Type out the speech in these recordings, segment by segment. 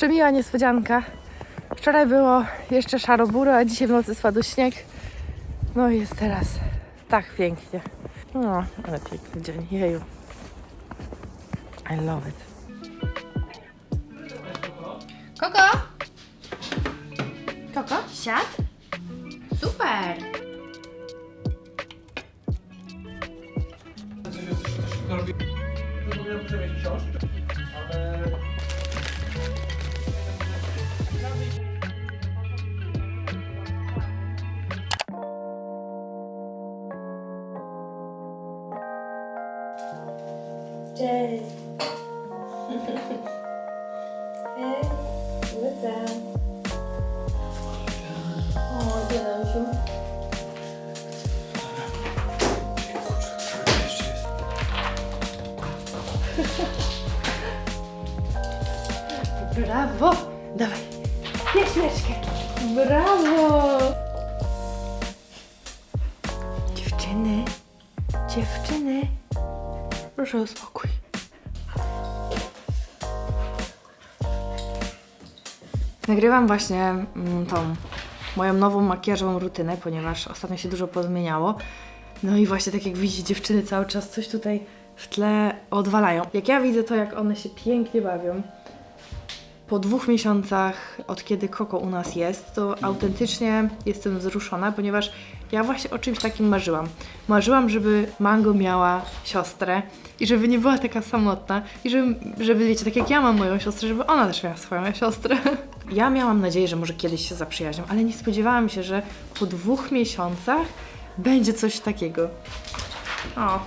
przemiła niespodzianka. Wczoraj było jeszcze szaro-buro, a dzisiaj w nocy spadł śnieg. No i jest teraz tak pięknie. No, ale piękny dzień, jeju. I love it. Koko? Koko, siad? Super! Coś jest, coś szybko robi. Książkę, Cześć. Hej, what's up? O, Bielansiu. Jeszcze jest. Brawo! Dawaj, bierz mieszkę. Brawo! Dziewczyny, dziewczyny, proszę o spokój. Nagrywam właśnie mm, tą moją nową makijażową rutynę, ponieważ ostatnio się dużo pozmieniało. No i właśnie tak jak widzicie, dziewczyny cały czas coś tutaj w tle odwalają. Jak ja widzę to, jak one się pięknie bawią, po dwóch miesiącach, od kiedy Koko u nas jest, to autentycznie jestem wzruszona, ponieważ ja właśnie o czymś takim marzyłam. Marzyłam, żeby Mango miała siostrę i żeby nie była taka samotna i żeby, żeby wiecie, tak jak ja mam moją siostrę, żeby ona też miała swoją siostrę. Ja miałam nadzieję, że może kiedyś się zaprzyjaźnią, ale nie spodziewałam się, że po dwóch miesiącach będzie coś takiego. O,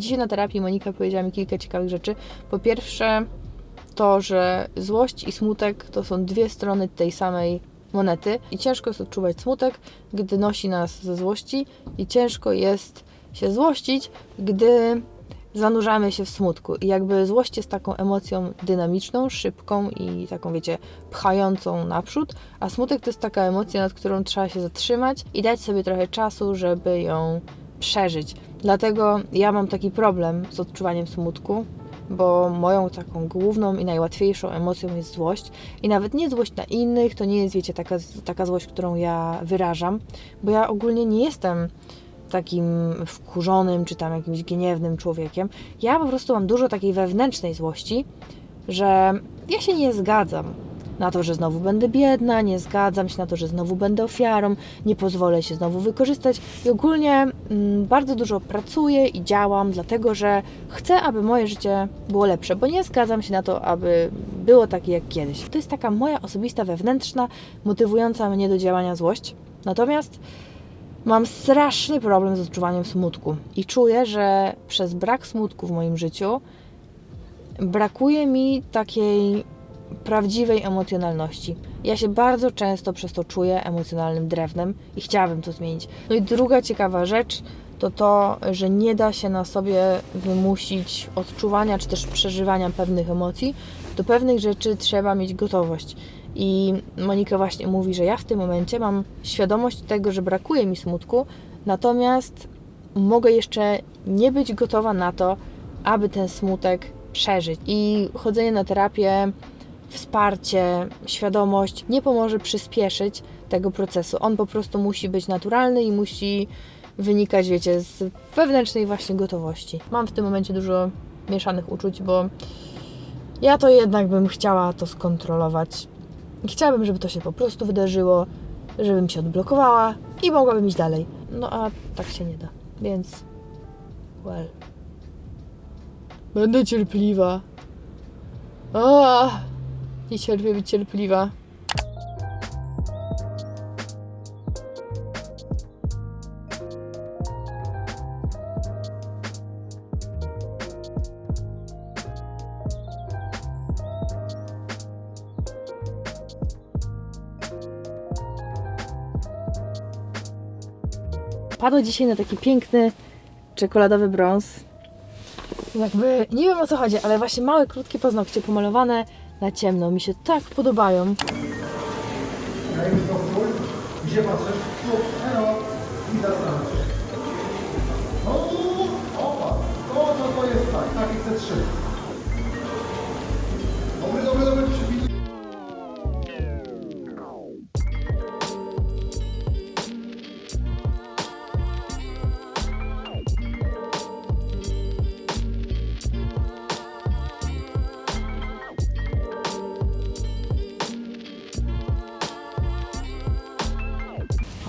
Dzisiaj na terapii Monika powiedziała mi kilka ciekawych rzeczy. Po pierwsze, to, że złość i smutek to są dwie strony tej samej monety i ciężko jest odczuwać smutek, gdy nosi nas ze złości i ciężko jest się złościć, gdy zanurzamy się w smutku. I jakby złość jest taką emocją dynamiczną, szybką i taką, wiecie, pchającą naprzód, a smutek to jest taka emocja, nad którą trzeba się zatrzymać i dać sobie trochę czasu, żeby ją przeżyć. Dlatego ja mam taki problem z odczuwaniem smutku, bo moją taką główną i najłatwiejszą emocją jest złość. I nawet nie złość na innych, to nie jest, wiecie, taka, taka złość, którą ja wyrażam, bo ja ogólnie nie jestem takim wkurzonym czy tam jakimś gniewnym człowiekiem. Ja po prostu mam dużo takiej wewnętrznej złości, że ja się nie zgadzam na to, że znowu będę biedna, nie zgadzam się na to, że znowu będę ofiarą, nie pozwolę się znowu wykorzystać i ogólnie mm, bardzo dużo pracuję i działam, dlatego że chcę, aby moje życie było lepsze, bo nie zgadzam się na to, aby było takie jak kiedyś. To jest taka moja osobista, wewnętrzna, motywująca mnie do działania złość. Natomiast Mam straszny problem z odczuwaniem smutku i czuję, że przez brak smutku w moim życiu brakuje mi takiej prawdziwej emocjonalności. Ja się bardzo często przez to czuję emocjonalnym drewnem i chciałabym to zmienić. No i druga ciekawa rzecz to to, że nie da się na sobie wymusić odczuwania czy też przeżywania pewnych emocji. Do pewnych rzeczy trzeba mieć gotowość. I Monika właśnie mówi, że ja w tym momencie mam świadomość tego, że brakuje mi smutku, natomiast mogę jeszcze nie być gotowa na to, aby ten smutek przeżyć. I chodzenie na terapię, wsparcie, świadomość nie pomoże przyspieszyć tego procesu. On po prostu musi być naturalny i musi wynikać, wiecie, z wewnętrznej właśnie gotowości. Mam w tym momencie dużo mieszanych uczuć, bo ja to jednak bym chciała to skontrolować. Chciałabym, żeby to się po prostu wydarzyło, żebym się odblokowała i mogłabym iść dalej. No a tak się nie da, więc. Well. Będę cierpliwa. A, i cierpliwy, cierpliwa. Padło dzisiaj na taki piękny czekoladowy brąz. Jakby nie wiem o co chodzi, ale właśnie małe, krótkie paznokcie pomalowane na ciemno mi się tak podobają. Gdzie patrzysz? Tu, elo. I zastanów się. No, opa. To, to, to jest tak. Tak, i chcę trzy. Dobry, dobry, dobry.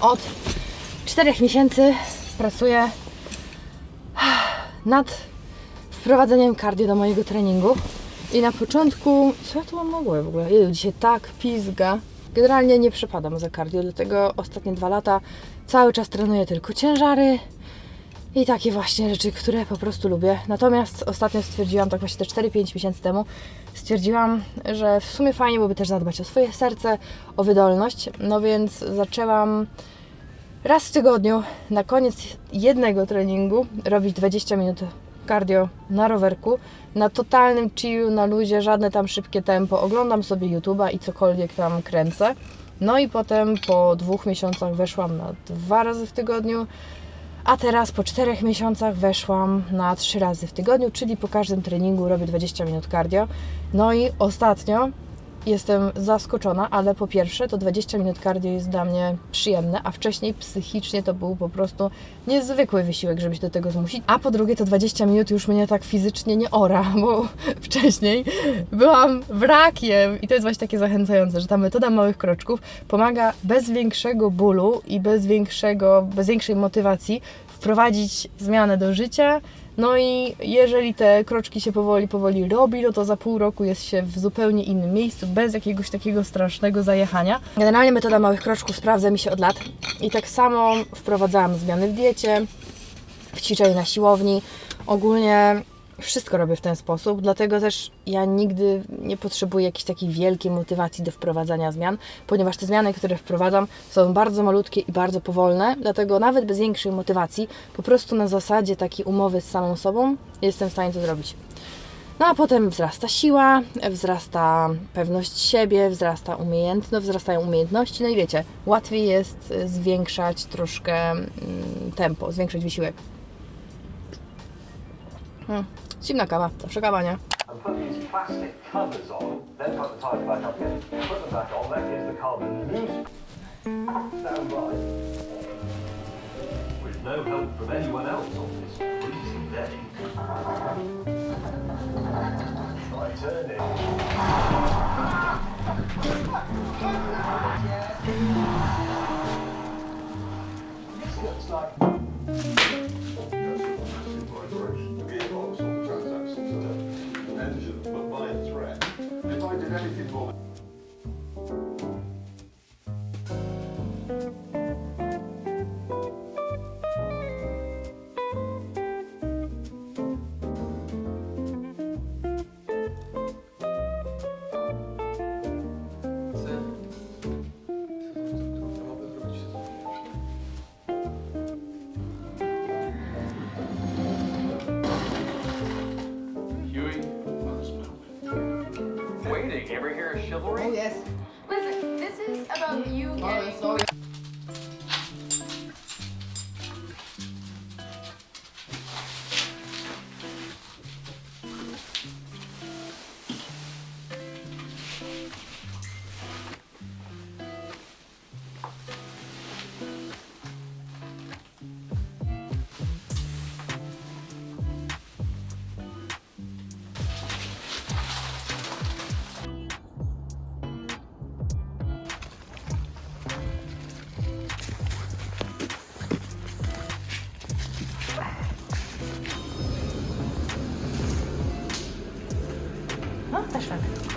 Od czterech miesięcy pracuję nad wprowadzeniem cardio do mojego treningu. I na początku, co ja tu mam na głowie w ogóle? Jeju, dzisiaj tak pizga. Generalnie nie przepadam za cardio, dlatego ostatnie dwa lata cały czas trenuję tylko ciężary i takie właśnie rzeczy, które po prostu lubię. Natomiast ostatnio stwierdziłam, tak właśnie te 4-5 miesięcy temu, stwierdziłam, że w sumie fajnie byłoby też zadbać o swoje serce, o wydolność. No więc zaczęłam raz w tygodniu na koniec jednego treningu robić 20 minut cardio na rowerku, na totalnym chillu, na luzie, żadne tam szybkie tempo. Oglądam sobie YouTube'a i cokolwiek tam kręcę. No i potem po dwóch miesiącach weszłam na dwa razy w tygodniu, a teraz po czterech miesiącach weszłam na trzy razy w tygodniu, czyli po każdym treningu robię 20 minut cardio. No i ostatnio jestem zaskoczona, ale po pierwsze to 20 minut cardio jest dla mnie przyjemne, a wcześniej psychicznie to był po prostu niezwykły wysiłek, żeby się do tego zmusić. A po drugie to 20 minut już mnie tak fizycznie nie ora, bo wcześniej byłam wrakiem i to jest właśnie takie zachęcające, że ta metoda małych kroczków pomaga bez większego bólu i bez większego, bez większej motywacji wprowadzić zmianę do życia. No i jeżeli te kroczki się powoli, powoli robi, no to za pół roku jest się w zupełnie innym miejscu, bez jakiegoś takiego strasznego zajechania. Generalnie metoda małych kroczków sprawdza mi się od lat i tak samo wprowadzałam zmiany w diecie, w ćwiczeniu na siłowni. Ogólnie wszystko robię w ten sposób, dlatego też ja nigdy nie potrzebuję jakiejś takiej wielkiej motywacji do wprowadzania zmian, ponieważ te zmiany, które wprowadzam, są bardzo malutkie i bardzo powolne, dlatego nawet bez większej motywacji, po prostu na zasadzie takiej umowy z samą sobą, jestem w stanie to zrobić. No a potem wzrasta siła, wzrasta pewność siebie, wzrasta umiejętność, wzrastają umiejętności, no i wiecie, łatwiej jest y, zwiększać troszkę mm, tempo, zwiększyć wysiłek. Hmm. Zimna kawa, zawsze kawa, nie? people. Waiting. Ever hear of chivalry? Yes. Listen, this is about you getting. No,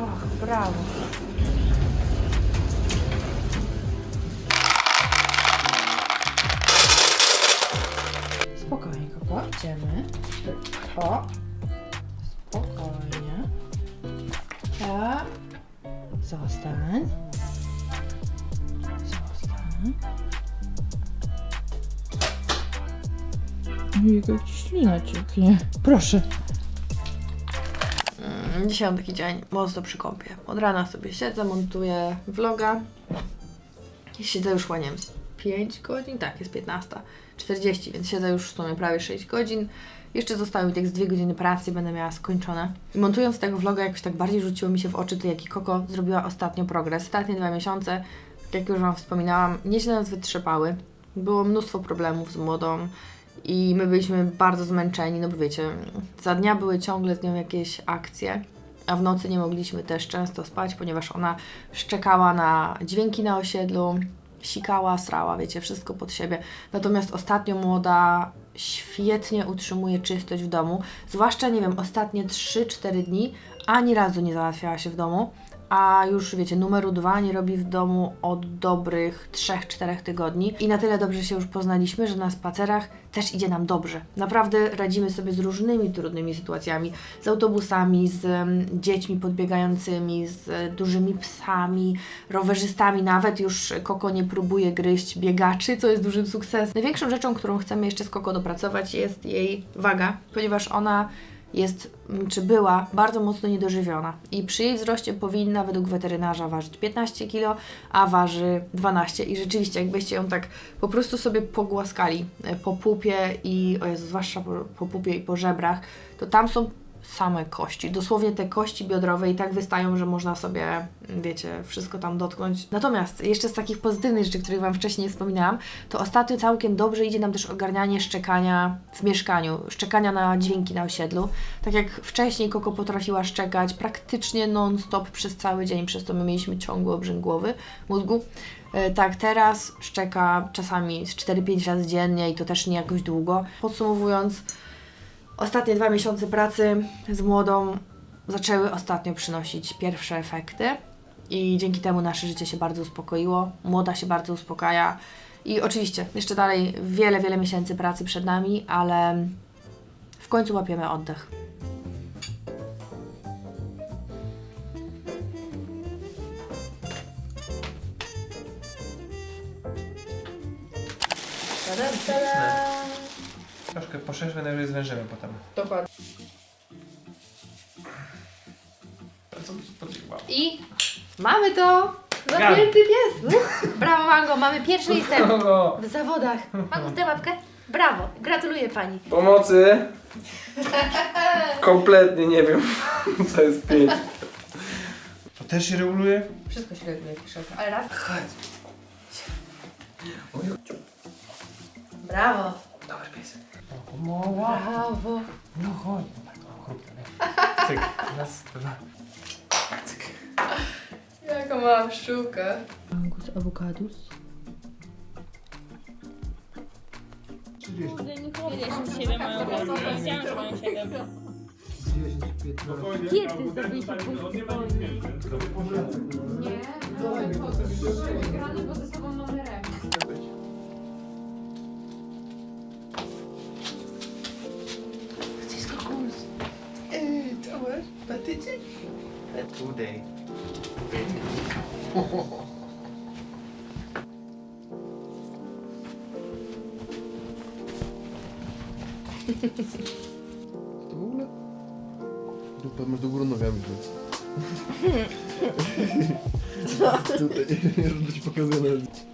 Och, brawo. Spokojnie, Koko. Idziemy. O. Spokojnie. Tak. Zostań. Zostań. Ci ślina cieknie. Proszę. Dzisiaj mam taki dzień mocno przy kąpie. Od rana sobie siedzę, montuję vloga. Siedzę już chyba, nie wiem, z 5 godzin? Tak, jest 15.40, więc siedzę już w sumie prawie 6 godzin. Jeszcze zostały mi tak z 2 godziny pracy będę miała skończone. Montując tego vloga jakoś tak bardziej rzuciło mi się w oczy to, jaki Koko zrobiła ostatnio progres. Ostatnie dwa miesiące, jak już Wam wspominałam, nieźle nas wytrzepały. Było mnóstwo problemów z młodą i my byliśmy bardzo zmęczeni, no bo wiecie, za dnia były ciągle z nią jakieś akcje, a w nocy nie mogliśmy też często spać, ponieważ ona szczekała na dźwięki na osiedlu, sikała, srała, wiecie, wszystko pod siebie. Natomiast ostatnio młoda świetnie utrzymuje czystość w domu, zwłaszcza, nie wiem, ostatnie 3-4 dni ani razu nie załatwiała się w domu, a już wiecie, numeru dwa nie robi w domu od dobrych 3-4 tygodni i na tyle dobrze się już poznaliśmy, że na spacerach też idzie nam dobrze. Naprawdę radzimy sobie z różnymi trudnymi sytuacjami, z autobusami, z dziećmi podbiegającymi, z dużymi psami, rowerzystami, nawet już Koko nie próbuje gryźć biegaczy, co jest dużym sukcesem. Największą rzeczą, którą chcemy jeszcze z Koko dopracować jest jej waga, ponieważ ona jest, m, czy była, bardzo mocno niedożywiona. I przy jej wzroście powinna według weterynarza ważyć 15 kg, a waży 12. I rzeczywiście, jakbyście ją tak po prostu sobie pogłaskali e, po pupie i, o Jezu, zwłaszcza po, po pupie i po żebrach, to tam są same kości. Dosłownie te kości biodrowe i tak wystają, że można sobie, wiecie, wszystko tam dotknąć. Natomiast jeszcze z takich pozytywnych rzeczy, których Wam wcześniej wspominałam, to ostatnio całkiem dobrze idzie nam też ogarnianie szczekania w mieszkaniu, szczekania na dźwięki na osiedlu. Tak jak wcześniej Koko potrafiła szczekać praktycznie non-stop przez cały dzień, przez to my mieliśmy ciągły obrzęk głowy, mózgu. E, Tak, teraz szczeka czasami z 4-5 razy dziennie i to też nie jakoś długo. Podsumowując, Ostatnie dwa miesiące pracy z młodą zaczęły ostatnio przynosić pierwsze efekty i dzięki temu nasze życie się bardzo uspokoiło, młoda się bardzo uspokaja i oczywiście jeszcze dalej wiele, wiele miesięcy pracy przed nami, ale w końcu łapiemy oddech. Troszkę poszerzmy, najwyżej zwężymy potem. Dokładnie. Się podzieliło? I mamy to! Zapięty pies! Brawo, Mango, mamy pierwszy Kogo? w zawodach. Mango, tę łapkę? Brawo, gratuluję pani. Pomocy! Kompletnie nie wiem, co jest pięć. To też się reguluje? Wszystko się reguluje, ale raz. Brawo. Dobry pies. O, pomoła. Brawo. No chodź. No tak, o, chrupkę, nie? Cyk. Raz, dwa. Cyk. Jaka mała pszczółka. Mangus avocadus. 30, 57 mają wolne. Wiedziałam, że mają 7. 10, 15. Kiedy zdobyliście punkt poza sobą numerem. Today. To w ogóle? Dupa, masz do góry nogami. Tutaj, ja ci pokazuję nawet.